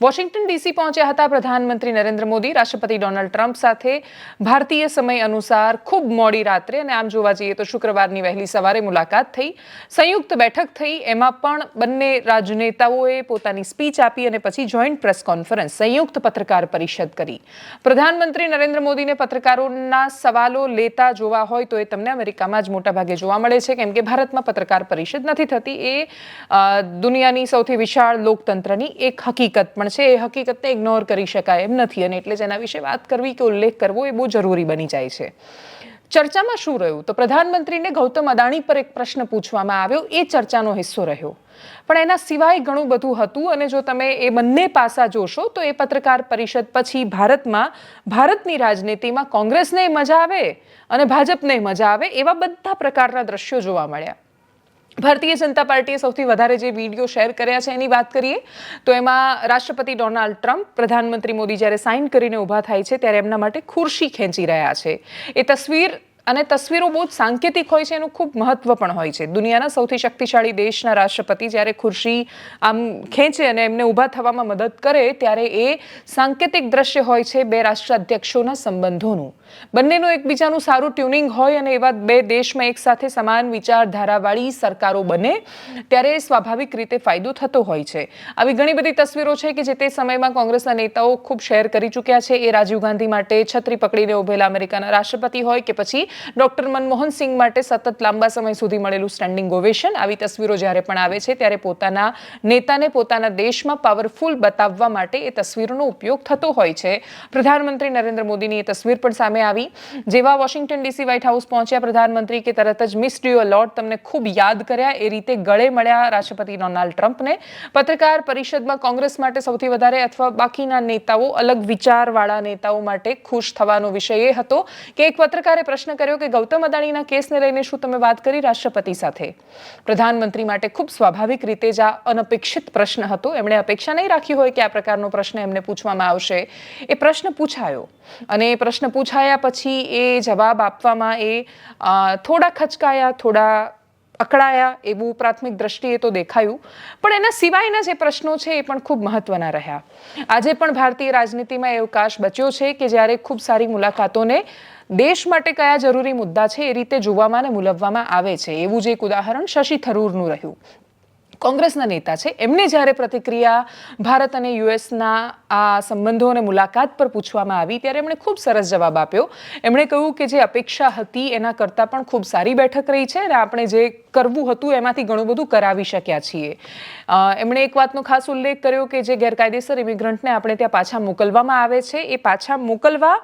Washington DC પહોંચ્યા હતા પ્રધાનમંત્રી નરેન્દ્ર મોદી, રાષ્ટ્રપતિ ડોનાલ્ડ ટ્રમ્પ સાથે. ભારતીય સમય અનુસાર ખૂબ મોડી રાત્રે, અને આમ જોવા જઈએ તો શુક્રવારની વહેલી સવારે મુલાકાત થઈ. સંયુક્ત બેઠક થઈ, એમાં પણ બંને રાજનેતાઓએ પોતાની સ્પીચ આપી અને પછી જોઈન્ટ પ્રેસ કોન્ફરન્સ, સંયુક્ત પત્રકાર પરિષદ કરી. પ્રધાનમંત્રી નરેન્દ્ર મોદીને પત્રકારોના સવાલો લેતા જોવા હોય તો એ તમને અમેરિકામાં જ મોટાભાગે જોવા મળે છે, કેમ કે ભારતમાં પત્રકાર પરિષદ નથી થતી. એ દુનિયાની સૌથી વિશાળ લોકતંત્રની એક હકીકત પણ છે, એ હકીકતને ઇગ્નોર કરી શકાય એમ નથી. અને એટલે જ એના વિશે વાત કરવી કે ઉલ્લેખ કરવો એ બહુ જરૂરી બની જાય છે. ચર્ચામાં શું રહ્યું? તો પ્રધાનમંત્રીને ગૌતમ અદાણી પર એક પ્રશ્ન પૂછવામાં આવ્યો. એ ચર્ચાનો હિસ્સો રહ્યો. પણ એના સિવાય ઘણું બધું હતું અને જો તમે એ બંને પાસા જોશો, તો એ પત્રકાર પરિષદ પછી ભારતમાં, ભારતની રાજનીતિમાં કોંગ્રેસને મજા આવે અને ભાજપને મજા આવે એવા બધા પ્રકારના દ્રશ્યો જોવા મળ્યા. ભારતીય જનતા પાર્ટીએ સૌથી વધારે જે વીડિયો શેર કર્યા છે, એની વાત કરીએ, તો એમાં રાષ્ટ્રપતિ ડોનાલ્ડ ટ્રમ્પ, પ્રધાનમંત્રી મોદી જ્યારે સાઇન કરીને ઊભા થાય છે, ત્યારે એમના માટે ખુરશી ખેંચી રહ્યા છે. એ તસવીર અને તસવીરો બહુ જ સાંકેતિક હોય છે, એનું ખૂબ મહત્વ પણ હોય છે. દુનિયાના સૌથી શક્તિશાળી દેશના રાષ્ટ્રપતિ જ્યારે ખુરશી આમ ખેંચે અને એમને ઊભા થવામાં મદદ કરે, ત્યારે એ સાંકેતિક દ્રશ્ય હોય છે બે રાષ્ટ્ર અધ્યક્ષોના સંબંધોનું. બંનેનું એકબીજાનું સારું ટ્યુનિંગ હોય અને એવા બે દેશમાં એકસાથે સમાન વિચારધારાવાળી સરકારો બને, ત્યારે સ્વાભાવિક રીતે ફાયદો થતો હોય છે. આવી ઘણી બધી તસવીરો છે કે જે તે સમયમાં કોંગ્રેસના નેતાઓ ખૂબ શેર કરી ચૂક્યા છે. એ રાજીવ ગાંધી માટે છત્રી પકડીને ઉભેલા અમેરિકાના રાષ્ટ્રપતિ હોય કે પછી ડોક્ટર મનમોહન સિંહ માટે સતત લાંબા સમય સુધી મળેલું સ્ટેન્ડિંગ ઓવેશન આવી તસવીરો જ્યારે પણ આવે છે, ત્યારે પોતાના નેતાને પોતાના દેશમાં પાવરફુલ બતાવવા માટે એ તસવીરોનો ઉપયોગ થતો હોય છે. પ્રધાનમંત્રી નરેન્દ્ર મોદીની એ તસવીર પણ સામે આવી. જેવા વોશિંગ્ટન ડીસી વ્હાઇટ હાઉસ પહોંચ્યા પ્રધાનમંત્રી કે તરત જ મિસ ડ્યુ અલોટ તમને ખૂબ યાદ કર્યા. એ રીતે ગળે મળ્યા રાષ્ટ્રપતિ ડોનાલ્ડ ટ્રમ્પને. પત્રકાર પરિષદમાં કોંગ્રેસ માટે સૌથી વધારે અથવા બાકીના નેતાઓ અલગ વિચારવાળા નેતાઓ માટે ખુશ થવાનો વિષય એ હતો કે એક પત્રકારે પ્રશ્ન કર્યો કે ગૌતમ અદાણીના કેસને લઈને શું તમે વાત કરી રાષ્ટ્રપતિ સાથે? પ્રધાનમંત્રી માટે ખૂબ સ્વાભાવિક રીતે જ આ અનપેક્ષિત પ્રશ્ન હતો. એમણે અપેક્ષા નહીં રાખી હોય કે આ પ્રકારનો પ્રશ્ન એમને પૂછવામાં આવશે. એ પ્રશ્ન પૂછાયો. અને એ પ્રશ્ન પૂછાયા પછી એ જવાબ આપવામાં એ થોડા ખચકાયા, થોડા અકળાયા એવું પ્રાથમિક દ્રષ્ટિએ તો દેખાયું. પણ એના સિવાયના જે પ્રશ્નો છે એ પણ ખૂબ મહત્વના રહ્યા. આજે પણ ભારતીય રાજનીતિમાં એ અવકાશ બચ્યો છે કે જ્યારે ખૂબ સારી મુલાકાતોને દેશ માટે કયા જરૂરી મુદ્દા છે એ રીતે જોવામાં અને મૂલવવામાં આવે છે. એવું જ એક ઉદાહરણ શશી થરૂરનું રહ્યું. કોંગ્રેસના નેતા છે. એમને જ્યારે પ્રતિક્રિયા ભારત અને યુએસના આ સંબંધો અને મુલાકાત પર પૂછવામાં આવી, ત્યારે એમણે ખૂબ સરસ જવાબ આપ્યો. એમણે કહ્યું કે જે અપેક્ષા હતી એના કરતાં પણ ખૂબ સારી બેઠક રહી છે અને આપણે જે કરવું હતું એમાંથી ઘણું બધું કરાવી શક્યા છીએ. એમણે એક વાતનો ખાસ ઉલ્લેખ કર્યો કે જે ગેરકાયદેસર ઇમિગ્રન્ટને આપણે ત્યાં પાછા મોકલવામાં આવે છે. એ પાછા મોકલવા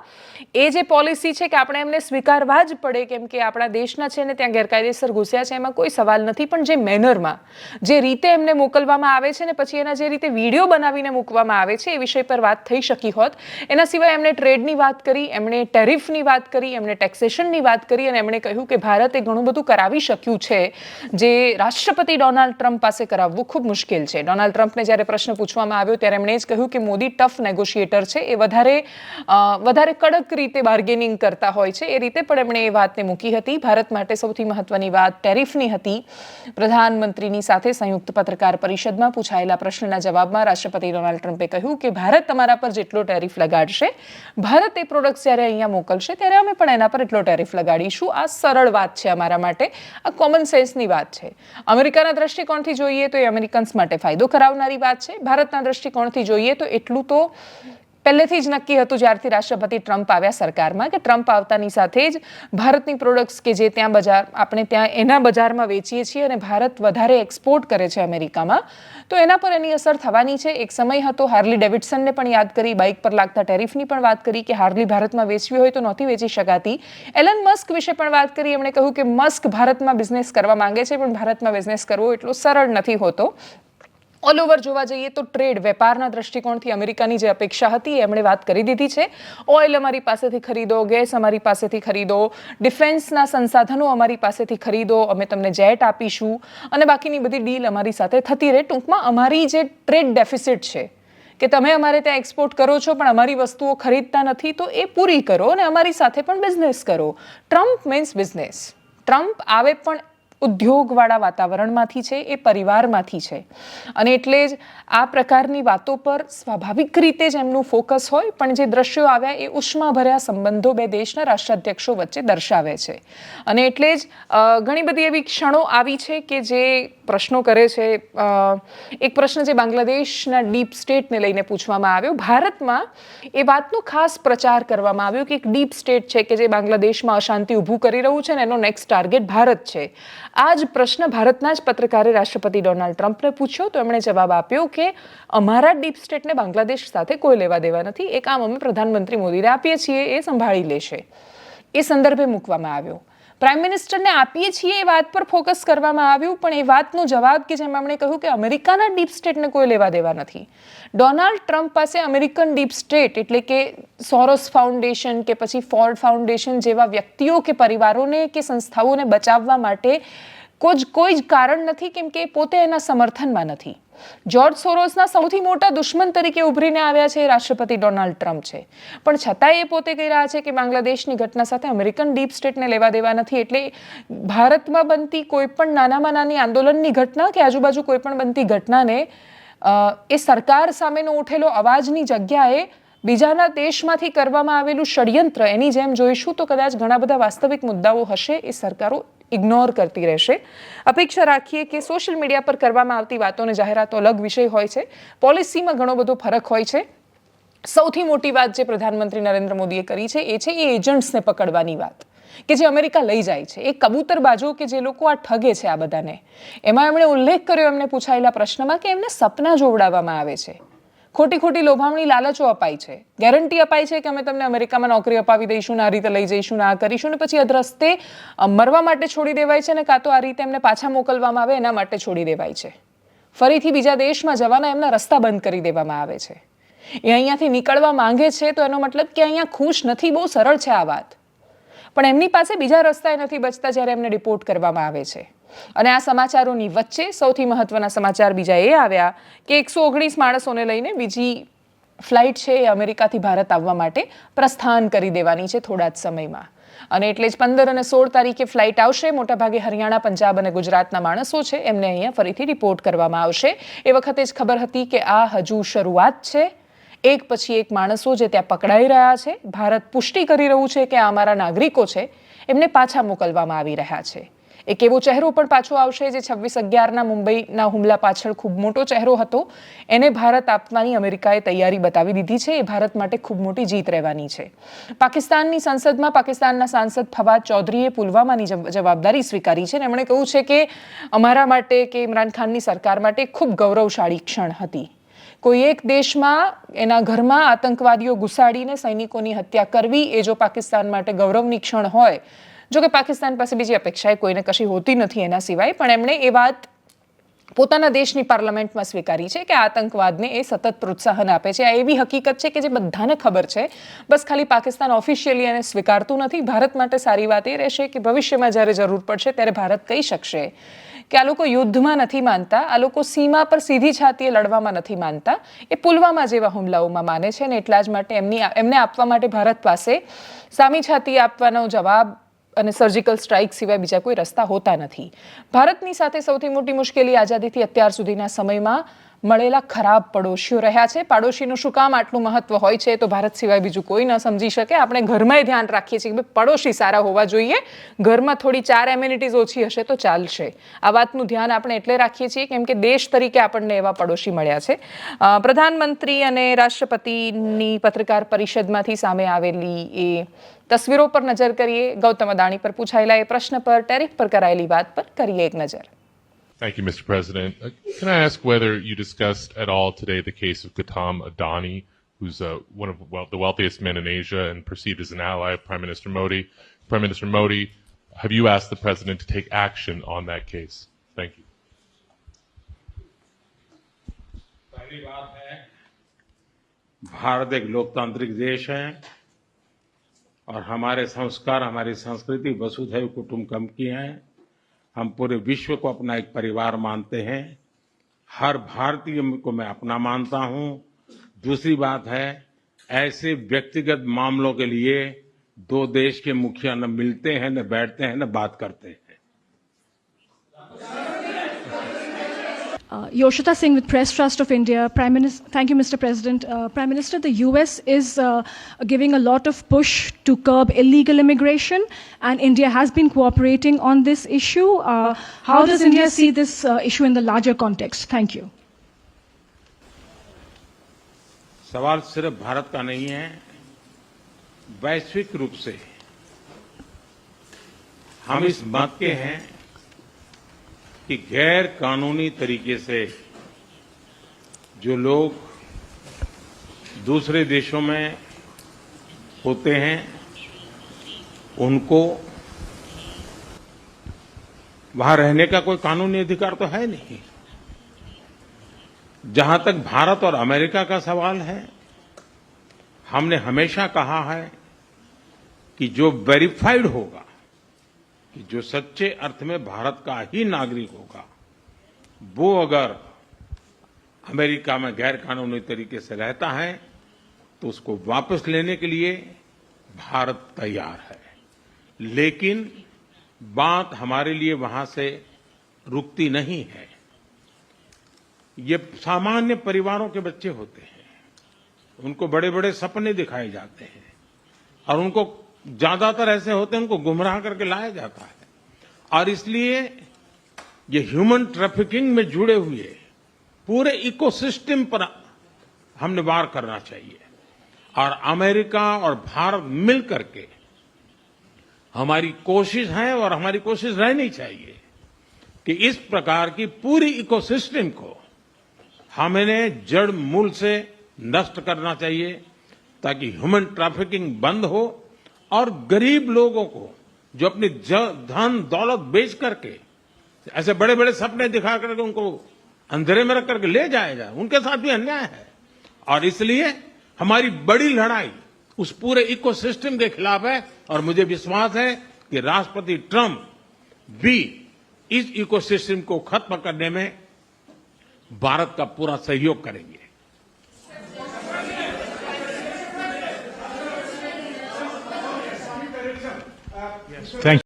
એ જે પોલિસી છે કે આપણે એમને સ્વીકારવા જ પડે, કેમ કે આપણા દેશના છે ને ત્યાં ગેરકાયદેસર ઘૂસ્યા છે, એમાં કોઈ સવાલ નથી. પણ જે મેનરમાં જે રીતે એમને મોકલવામાં આવે છે ને પછી એના જે રીતે વીડિયો બનાવીને મૂકવામાં આવે છે એ વિષય પર વાત થઈ શકી હોત. એના સિવાય એમણે ટ્રેડની વાત કરી, એમણે ટેરિફની વાત કરી, એમણે ટેક્સેશનની વાત કરી અને એમણે કહ્યું કે ભારતે ઘણું બધું કરાવી શક્યું છે જે રાષ્ટ્રપતિ ડોનાલ્ડ ટ્રમ્પ પાસે કરાવવું ખૂબ મુશ્કેલ છે. ડોનાલ્ડ ટ્રમ્પને જ્યારે પ્રશ્ન પૂછવામાં આવ્યો ત્યારે એમણે જ કહ્યું કે મોદી ટફ નેગોશિએટર છે, એ વધારે વધારે કડક રીતે બાર્ગેનિંગ કરતા હોય છે. એ રીતે પણ એમણે એ વાતને મૂકી હતી. ભારત માટે સૌથી મહત્વની વાત ટેરિફની હતી. પ્રધાનમંત્રીની સાથે સંયુક્ત પત્રકાર પરિષદમાં પૂછાયેલા પ્રશ્નના જવાબમાં રાષ્ટ્રપતિ ડોનાલ્ડ ટ્રમ્પે કહ્યું કે ભારત તમારા પર જેટલો ટેરિફ લગાડશે, ભારત એ પ્રોડક્ટ્સ જ્યારે અહીંયા મોકલશે ત્યારે અમે પણ એના પર એટલો ટેરિફ લગાડીશું. આ સરળ વાત છે અમારા માટે. આ કોમન સેન્સની વાત છે. અમેરિકાના દ્રષ્ટિકોણથી જોઈએ તો એ અમેરિકન્સ માટે ફાયદો કરાવનારી વાત છે. ભારતના દ્રષ્ટિકોણથી જોઈએ તો એટલું તો પહેલેથી જ નક્કી હતું જ્યારથી રાષ્ટ્રપતિ ટ્રમ્પ આવ્યા સરકારમાં કે ટ્રમ્પ આવતાની સાથે જ ભારતની પ્રોડક્ટ્સ કે જે ત્યાં બજાર, આપણે ત્યાં એના બજારમાં વેચીએ છીએ અને ભારત વધારે એક્સપોર્ટ કરે છે અમેરિકામાં, તો એના પર એની અસર થવાની છે. એક સમય હતો હાર્લી ડેવિડસનને પણ યાદ કરી બાઇક પર લાગતા ટેરિફની પણ વાત કરી કે હાર્લી ભારતમાં વેચવી હોય તો નહોતી વેચી શકાતી. એલન મસ્ક વિશે પણ વાત કરી, એમણે કહ્યું કે મસ્ક ભારતમાં બિઝનેસ કરવા માંગે છે, પણ ભારતમાં બિઝનેસ કરવો એટલો સરળ નથી હોતો. ઓલ ઓવર જોવા જઈએ તો ટ્રેડ વેપારના દ્રષ્ટિકોણથી અમેરિકાની જે અપેક્ષા હતી, એમણે વાત કરી દીધી છે. ઓઇલ અમારી પાસેથી ખરીદો ગેસ અમારી પાસેથી ખરીદો ડિફેન્સના સંસાધનો અમારી પાસેથી ખરીદો, અમે તમને જેટ આપીશું અને બાકીની બધી ડીલ અમારી સાથે થતી રહે. ટૂંકમાં અમારી જે ટ્રેડ ડેફિસિટ છે, કે તમે અમારે ત્યાં એક્સપોર્ટ કરો છો, પણ અમારી વસ્તુઓ ખરીદતા નથી, તો એ પૂરી કરો અને અમારી સાથે પણ બિઝનેસ કરો. ટ્રમ્પ મીન્સ બિઝનેસ ટ્રમ્પ આવે પણ ઉદ્યોગવાળા વાતાવરણમાંથી છે, એ પરિવારમાંથી છે. અને એટલે જ આ પ્રકારની વાતો પર સ્વાભાવિક રીતે જ એમનું ફોકસ હોય, પણ જે દ્રશ્યો આવ્યા એ ઉષ્માભર્યા સંબંધો બે દેશના રાષ્ટ્રાધ્યક્ષો વચ્ચે દર્શાવે છે. અને એટલે જ ઘણી બધી એવી ક્ષણો આવી છે કે જે પ્રશ્નો કરે છે. એક પ્રશ્ન જે બાંગ્લાદેશના ડીપ સ્ટેટને લઈને પૂછવામાં આવ્યો. ભારતમાં એ વાતનો ખાસ પ્રચાર કરવામાં આવ્યો કે એક ડીપ સ્ટેટ છે કે જે બાંગ્લાદેશમાં અશાંતિ ઊભું કરી રહ્યું છે ને એનો નેક્સ્ટ ટાર્ગેટ ભારત છે. આ જ પ્રશ્ન ભારતના જ પત્રકારે રાષ્ટ્રપતિ ડોનાલ્ડ ટ્રમ્પને પૂછ્યો. તો એમણે જવાબ આપ્યો કે અમારા ડીપ સ્ટેટને બાંગ્લાદેશ સાથે કોઈ લેવા દેવા નથી. એ કામ અમે પ્રધાનમંત્રી મોદીને આપીએ છીએ, એ સંભાળી લેશે. એ સંદર્ભે મૂકવામાં આવ્યો. પ્રાઇમ મિનિસ્ટરને આપીએ છીએ એ વાત પર ફોકસ કરવામાં આવ્યું, પણ એ વાતનો જવાબ કે જેમ એમણે કહ્યું કે અમેરિકાના ડીપ સ્ટેટને કોઈ લેવા દેવા નથી. ડોનાલ્ડ ટ્રમ્પ પાસે અમેરિકન ડીપ સ્ટેટ એટલે કે સોરોસ ફાઉન્ડેશન કે પછી ફોર્ડ ફાઉન્ડેશન જેવા વ્યક્તિઓ કે પરિવારોને કે સંસ્થાઓને બચાવવા માટે કોઈ કોઈ જ કારણ નથી કેમ કે પોતે એના સમર્થનમાં નથી. જ્યોર્જ સોરોસના સૌથી મોટા દુશ્મન તરીકે ઉભરીને આવ્યા છે રાષ્ટ્રપતિ ડોનાલ્ડ ટ્રમ્પ છે. પણ છતાંય એ પોતે કહી રહ્યા છે કે બાંગ્લાદેશની ઘટના સાથે અમેરિકન ડીપ સ્ટેટને લેવા દેવા નથી. એટલે ભારતમાં બનતી કોઈ પણ નાનામાં નાની આંદોલનની ઘટના કે આજુબાજુ કોઈ પણ બનતી ઘટનાને એ સરકાર સામેનો ઉઠેલો અવાજની જગ્યાએ બીજાના દેશમાંથી કરવામાં આવેલું ષડયંત્ર એની જેમ જોઈશું તો કદાચ ઘણા બધા વાસ્તવિક મુદ્દાઓ હશે એ સરકારો ઇગ્નોર કરતી રહેશે. અપેક્ષા રાખીએ કે સોશિયલ મીડિયા પર કરવામાં આવતી વાતોને જાહેરાતો અલગ વિષય હોય છે. પોલિસીમાં ઘણો બધો ફરક હોય છે. સૌથી મોટી વાત જે પ્રધાનમંત્રી નરેન્દ્ર મોદીએ કરી છે, એ છે એ એજન્ટ્સને પકડવાની વાત. કે જે અમેરિકા લઈ જાય છે. એ કબૂતર બાજુ કે જે લોકો આ ઠગે છે આ બધાને. એમાં એમણે ઉલ્લેખ કર્યો, એમને પૂછાયેલા પ્રશ્નમાં કે એમને સપના જોવડાવવામાં આવે છે. ખોટી ખોટી લોભામણી લાલચો અપાય છે. ગેરંટી અપાય છે કે અમે તમને અમેરિકામાં નોકરી અપાવી દઈશું આ રીતે લઈ જઈશું આ કરીશું ને પછી અધરસ્તે મરવા માટે છોડી દેવાય છે ને કાં તો આ રીતે એમને પાછા મોકલવામાં આવે એના માટે છોડી દેવાય છે. ફરીથી બીજા દેશમાં જવાના એમના રસ્તા બંધ કરી દેવામાં આવે છે. એ અહીંયાથી નીકળવા માંગે છે તો એનો મતલબ કે અહીંયા ખુશ નથી, બહુ સરળ છે આ વાત. પણ એમની પાસે બીજા રસ્તાએ નથી બચતા જ્યારે એમને રિપોર્ટ કરવામાં આવે છે. અને આ સમાચારોની વચ્ચે સૌથી મહત્વના સમાચાર બીજા એ આવ્યા કે એકસો ઓગણીસ માણસોને લઈને બીજી ફ્લાઇટ છે એ અમેરિકાથી ભારત આવવા માટે પ્રસ્થાન કરી દેવાની છે થોડા જ સમયમાં. અને એટલે જ પંદર અને સોળ તારીખે ફ્લાઇટ આવશે. મોટાભાગે હરિયાણા, પંજાબ અને ગુજરાતના માણસો છે. એમને અહીંયા ફરીથી રિપોર્ટ કરવામાં આવશે. એ વખતે જ ખબર હતી કે આ હજુ શરૂઆત છે. એક પછી એક માણસો જે ત્યાં પકડાઈ રહ્યા છે. ભારત પુષ્ટિ કરી રહ્યું છે કે આ અમારા નાગરિકો છે. એમને પાછા મોકલવામાં આવી રહ્યા છે. એક એવો ચહેરો પણ પાછો આવશે જે છવ્વીસ અગિયારના મુંબઈના હુમલા પાછળ ખૂબ મોટો ચહેરો હતો. એને ભારત આપવાની અમેરિકાએ તૈયારી બતાવી દીધી છે. એ ભારત માટે ખૂબ મોટી જીત રહેવાની છે. પાકિસ્તાનની સંસદમાં પાકિસ્તાનના સાંસદ ફવાદ ચૌધરીએ પુલવામાની જવાબદારી સ્વીકારી છે અને એમણે કહ્યું છે કે અમારા માટે કે ઇમરાન ખાનની સરકાર માટે ખૂબ ગૌરવશાળી ક્ષણ હતી. કોઈ એક દેશમાં એના ઘરમાં આતંકવાદીઓ ઘુસાડીને સૈનિકોની હત્યા કરવી એ જો પાકિસ્તાન માટે ગૌરવની ક્ષણ હોય જો કે પાકિસ્તાન પાસે બીજી અપેક્ષાએ કોઈને કશી હોતી નથી એના સિવાય, પણ એમણે એ વાત પોતાના દેશની પાર્લામેન્ટમાં સ્વીકારી છે કે આતંકવાદને એ સતત પ્રોત્સાહન આપે છે. આ એવી હકીકત છે કે જે બધાને ખબર છે. બસ ખાલી પાકિસ્તાન ઓફિશિયલી એને સ્વીકારતું નથી. ભારત માટે સારી વાત એ રહેશે કે ભવિષ્યમાં જ્યારે જરૂર પડશે ત્યારે ભારત કહી શકશે કે આ લોકો યુદ્ધમાં નથી માનતા, આ લોકો સીમા પર સીધી છાતીએ લડવામાં નથી માનતા. એ પુલવામા જેવા હુમલાઓમાં માને છે અને એટલા જ માટે એમની એમને આપવા માટે ભારત પાસે સામી છાતી આપવાનો જવાબ અને સર્જિકલ સ્ટ્રાઇક સિવાય બીજા કોઈ રસ્તા હોતા નથી. ભારતની સાથે સૌથી મોટી મુશ્કેલી આઝાદીથી અત્યાર સુધીના સમયમાં મળેલા ખરાબ પડોશીઓ રહ્યા છે. પાડોશીનું શું કામ આટલું મહત્વ હોય છે? તો ભારત સિવાય બીજું કોઈ ન સમજી શકે. આપણે ઘરમાંય ધ્યાન રાખીએ છીએ કે પડોશી સારા હોવા જોઈએ. ઘરમાં થોડી ચાર એમ્યુનિટીઝ ઓછી હશે તો ચાલશે. આ વાતનું ધ્યાન આપણે એટલે રાખીએ છીએ કેમ કે દેશ તરીકે આપણને એવા પડોશી મળ્યા છે. પ્રધાનમંત્રી અને રાષ્ટ્રપતિની પત્રકાર પરિષદમાંથી સામે આવેલી એ તસવીરો પર નજર કરીએ. ગૌતમ અદાણી પર પૂછાયેલા એ પ્રશ્ન પર, ટેરિફ પર કરાયેલી વાત પર કરીએ એક નજર. Thank you, Mr. President. Uh, Can I ask whether you discussed at all today the case of Gautam Adani, who's uh, one of well, the wealthiest men in Asia and perceived as an ally of Prime Minister Modi? Prime Minister Modi, have you asked the president to take action on that case? Thank you. पहली बात है भारत एक लोकतांत्रिक देश है और हमारे संस्कार हमारी संस्कृति वसुधैव कुटुंबकम की है हम पूरे विश्व को अपना एक परिवार मानते हैं। हर भारतीय को मैं अपना मानता हूँ। दूसरी बात है, ऐसे व्यक्तिगत मामलों के लिए दो देश के मुखिया न मिलते हैं, न बैठते हैं, न बात करते हैं। Uh, Yoshita Singh with Press Trust of India. Prime Minister, thank you, Mr. President. Uh, Prime Minister, the U.S. is uh, giving a lot of push to curb illegal immigration, and India has been cooperating on this issue. Uh, how does India see this uh, issue in the larger context? Thank you. सवाल सिर्फ भारत का नहीं है वैश्विक रूप से हम इस मत के हैं कि गैर कानूनी तरीके से जो लोग दूसरे देशों में होते हैं, उनको वहाँ रहने का कोई कानूनी अधिकार तो है नहीं। जहाँ तक भारत और अमेरिका का सवाल है, हमने हमेशा कहा है कि जो वेरीफाइड होगा कि जो सच्चे अर्थ में भारत का ही नागरिक होगा, वो अगर अमेरिका में गैर कानूनी तरीके से रहता है तो उसको वापस लेने के लिए भारत तैयार है। लेकिन बात हमारे लिए वहाँ से रुकती नहीं है। ये सामान्य परिवारों के बच्चे होते हैं। उनको बड़े बड़े सपने दिखाए जाते हैं। और उनको ज़्यादातर ऐसे होते हैं, उनको गुमराह करके लाया जाता है। और इसलिए ये ह्यूमन ट्रैफिकिंग में जुड़े हुए पूरे इकोसिस्टम पर हमने वार करना चाहिए। और अमेरिका और भारत मिल करके हमारी कोशिश है और हमारी कोशिश रहनी चाहिए कि इस प्रकार की पूरी इकोसिस्टम को हमें जड़ मूल से नष्ट करना चाहिए, ताकि ह्यूमन ट्रैफिकिंग बंद हो और गरीब लोगों को, जो अपनी धन, दौलत बेच करके, ऐसे बड़े बड़े सपने दिखा करके उनको अंधेरे में रख करके ले जाया जाए, उनके साथ भी अन्याय है। और इसलिए हमारी बड़ी लड़ाई उस पूरे इकोसिस्टम के खिलाफ है, और मुझे विश्वास है कि राष्ट्रपति ट्रंप भी इस इकोसिस्टम को खत्म करने में भारत का पूरा सहयोग करेंगे। Thank